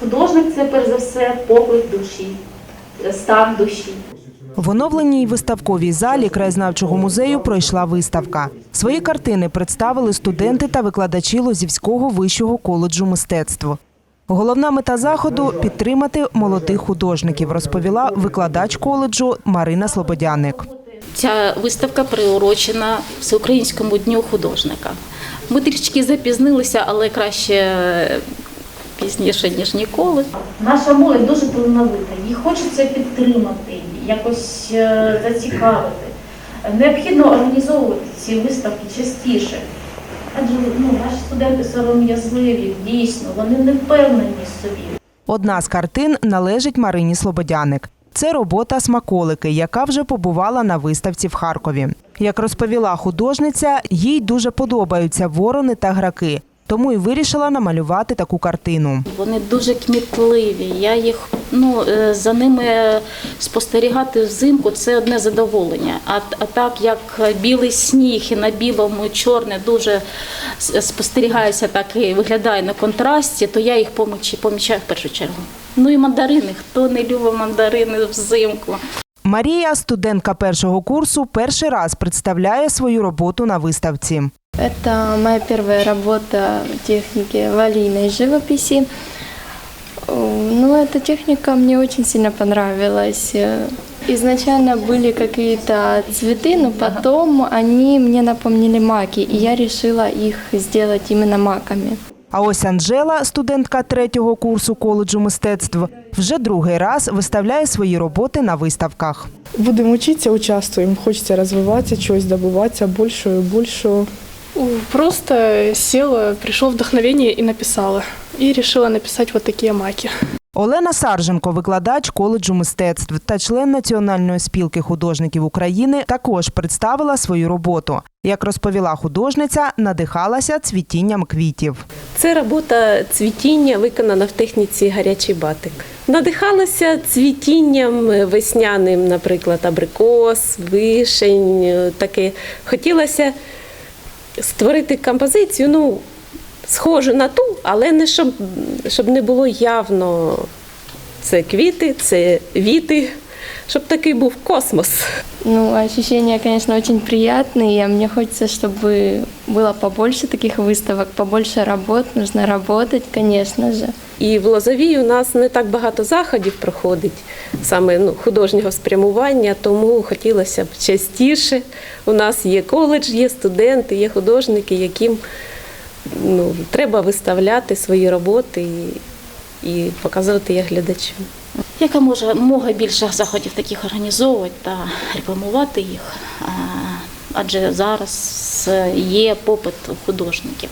Художник це перш за все поклик душі, стан душі. В оновленій виставковій залі краєзнавчого музею пройшла виставка. Свої картини представили студенти та викладачі Лозівського вищого коледжу мистецтв. Головна мета заходу підтримати молодих художників, розповіла викладач коледжу Марина Слободяник. Ця виставка приурочена Всеукраїнському дню художника. Ми трішки запізнилися, але краще пізніше, ніж ніколи. Наша молодь дуже талановита, їй хочеться підтримати, якось е, зацікавити. Необхідно організовувати ці виставки частіше. Адже ну, наші студенти сором'язливі, дійсно, вони не впевнені в собі. Одна з картин належить Марині Слободяник. Це робота Смаколики, яка вже побувала на виставці в Харкові. Як розповіла художниця, їй дуже подобаються ворони та граки, тому і вирішила намалювати таку картину. Вони дуже кмітливі. Я їх ну е, за ними спостерігати взимку це одне задоволення. А, а так як білий сніг і на білому чорне дуже с- спостерігається, так і виглядає на контрасті, то я їх помічаю, помічаю в першу чергу. Ну і мандарини. Хто не любить мандарини взимку? Марія, студентка першого курсу, перший раз представляє свою роботу на виставці. Это моя первая работа в технике валийной живописи. Э, Ну, эта техника мне очень сильно понравилась. Э, Изначально были какие-то цветы, но потом они мне напомнили маки, и я решила их сделать именно маками. А ось Анжела, студентка третього курсу коледжу мистецтв, вже другий раз виставляє свої роботи на виставках. Будемо вчитися, участвуємо. Хочеться розвиватися, чогось добиватися більшого і більшого. Просто села, пришло вдохновение и написала. И решила написать вот такие маки. Олена Сарженко, викладач коледжу мистецтв та член Національної спілки художників України, також представила свою роботу. Як розповіла художниця, надихалася цвітінням квітів. Це робота цвітіння, виконана в техніці гарячий батик. Надихалася цвітінням весняним, наприклад, абрикос, вишень. Таке. Хотілося створити композицію, ну, схожу на ту, але не щоб, щоб не було явно. Це квіти, це віти, щоб такий був космос. Ну, ощущения, конечно, очень приятные. а Мне хочется, чтобы было побольше таких выставок, побольше работ. Нужно работать, конечно же. І в Лозовій у нас не так багато заходів проходить, саме ну, художнього спрямування, тому хотілося б частіше. У нас є коледж, є студенти, є художники, яким ну, треба виставляти свої роботи і, і показувати їх глядачам. Яка може мога більше заходів таких організовувати та рекламувати їх, адже зараз є попит художників.